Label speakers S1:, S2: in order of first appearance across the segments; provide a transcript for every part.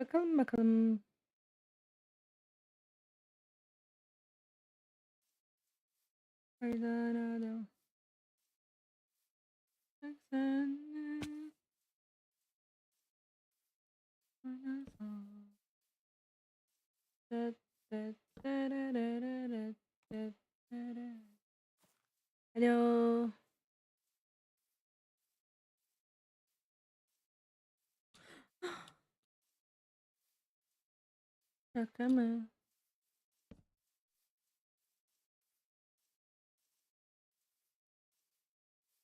S1: Bakalım bakalım. Aydan adam. Da da da da da. Şaka mı?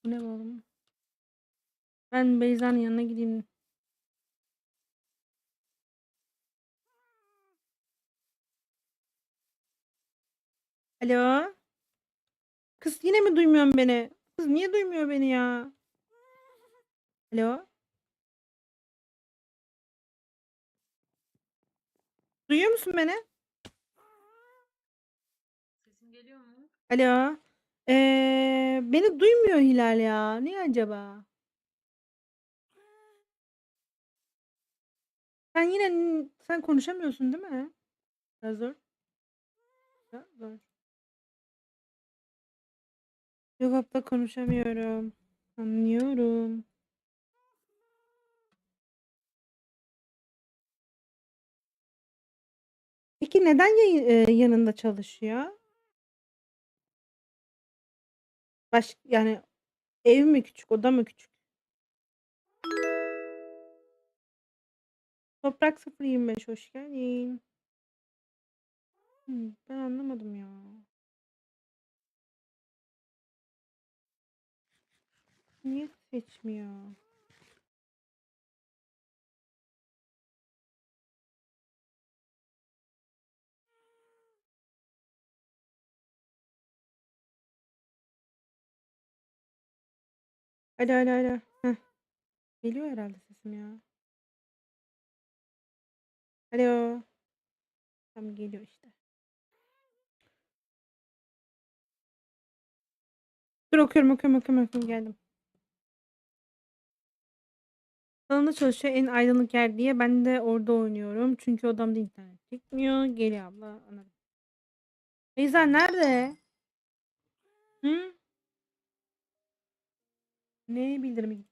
S1: Bu ne oğlum? Ben Beyza'nın yanına gideyim. Alo? Kız yine mi duymuyorsun beni? Kız niye duymuyor beni ya? Alo? Duyuyor musun beni?
S2: Sesim geliyor mu?
S1: Alo? Ee, beni duymuyor Hilal ya. Niye acaba? Sen yine sen konuşamıyorsun değil mi? Biraz zor. Zor. Yok abla konuşamıyorum. Anlıyorum. Peki neden yanında çalışıyor? Baş yani ev mi küçük, oda mı küçük? Toprak 025 hoş geldin. Ben anlamadım ya. Niye seçmiyor? Alo alo alo. Heh. Geliyor herhalde sesim ya. Alo. Tam geliyor işte. Dur okuyorum okuyorum okuyorum okuyorum geldim. Salonda çalışıyor en aydınlık yer diye ben de orada oynuyorum. Çünkü odamda internet çekmiyor. Geliyor abla anladım. Beyza nerede? Hı? Ne bildirimi?